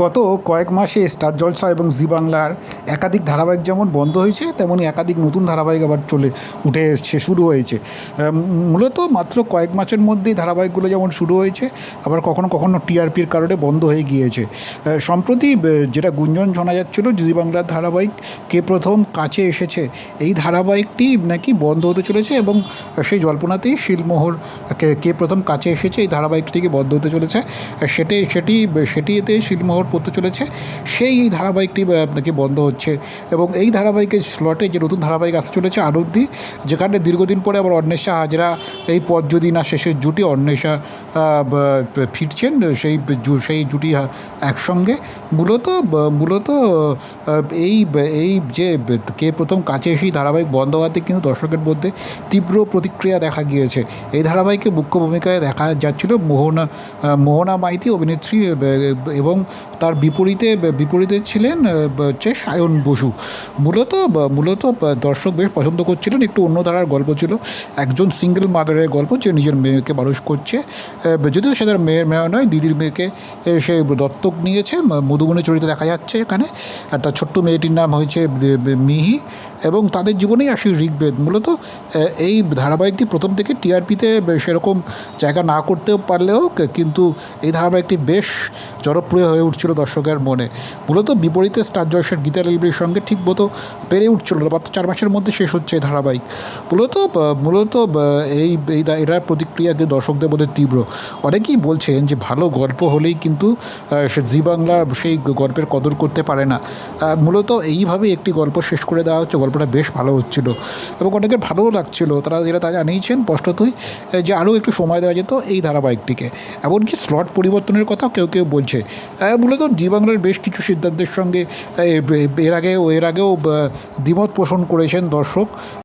গত কয়েক মাসে স্টার জলসা এবং জি বাংলার একাধিক ধারাবাহিক যেমন বন্ধ হয়েছে তেমনই একাধিক নতুন ধারাবাহিক আবার চলে, উঠে এসছে, শুরু হয়েছে। মূলত মাত্র কয়েক মাসের মধ্যেই ধারাবাহিকগুলো যেমন শুরু হয়েছে, আবার কখনো কখনো টিআরপির কারণে বন্ধ হয়ে গিয়েছে। সম্প্রতি যেটা গুঞ্জন শোনা যাচ্ছিল, জি বাংলার ধারাবাহিক কে প্রথম কাছে এসেছে, এই ধারাবাহিকটি নাকি বন্ধ হতে চলেছে এবং সেই জল্পনাতেই শিলমোহর কে প্রথম কাছে এসেছে, এই ধারাবাহিকটিকে বন্ধ হতে চলেছে। সেটি সেটি সেটি এতে শিলমোহর পড়তে চলেছে সেই এই ধারাবাহিকটি আহ, নাকি বন্ধ হচ্ছে। এবং এই ধারাবাহিকের স্লটে যে নতুন ধারাবাহিক আসতে চলেছে আনন্দী যেখানে দীর্ঘদিন পরে আবার অন্বেষা হাজরা এই পথ যদি না শেষের জুটি অন্বেষা ফিরছেন সেই সেই জুটি একসঙ্গে। মূলত মূলত এই এই যে কে প্রথম কাছে এসেই ধারাবাহিক বন্ধ হওয়াতে কিন্তু দর্শকের মধ্যে তীব্র প্রতিক্রিয়া দেখা গিয়েছে। এই ধারাবাহিকে মুখ্য ভূমিকায় দেখা যাচ্ছিল মোহনা মোহনা মাইতি অভিনেত্রী এবং তার বিপরীতে বিপরীতে ছিলেন হচ্ছে সায়ন বসু। মূলত মূলত দর্শক বেশ পছন্দ করছিলেন, একটু অন্য ধারার গল্প ছিল। একজন সিঙ্গেল মাদারের গল্প, যে নিজের মেয়েকে মানুষ করছে যদিও সে তার মেয়ের মেয়ে নয়, দিদির মেয়েকে সে দত্তক নিয়েছে মধুবনী চরিত্রে দেখা যাচ্ছে এখানে। আর তার ছোট্ট মেয়েটির নাম হয়েছে মিহি। এবং তাদের জীবনেই আসে ঋগ্বেদ। মূলত এই ধারাবাহিকটি প্রথম থেকে টিআরপিতে সেরকম জায়গা না করতেও পারলেও কিন্তু এই ধারাবাহিকটি বেশ জনপ্রিয় হয়ে উঠছিল দর্শকের মনে। মূলত বিপরীতে স্টার জয়সের গীতা রেলবির সঙ্গে ঠিক মতো পেরে উঠছিল মাত্র চার মাসের মধ্যে শেষ হচ্ছে এই ধারাবাহিক। মূলত মূলত এই এটার প্রতিক্রিয়া কিন্তু দর্শকদের মধ্যে তীব্র। অনেকেই বলছেন যে ভালো গল্প হলেই কিন্তু জি বাংলা সেই গল্পের কদর করতে পারে না। মূলত এইভাবে একটি গল্প শেষ করে দেওয়া হচ্ছে। গল্পটা বেশ ভালো হচ্ছিল। এবং অনেকের ভালোও লাগছিল। তারা যেটা তা জানিয়েছেন স্পষ্টতই যে আরও একটু সময় দেওয়া যেত এই ধারাবাহিকটিকে। এমনকি স্লট পরিবর্তনের কথা কেউ কেউ বলছে। মূলত জি বাংলার বেশ কিছু সিদ্ধান্তের সঙ্গে এর আগেও এর আগেও দ্বিমত পোষণ করেছেন দর্শক।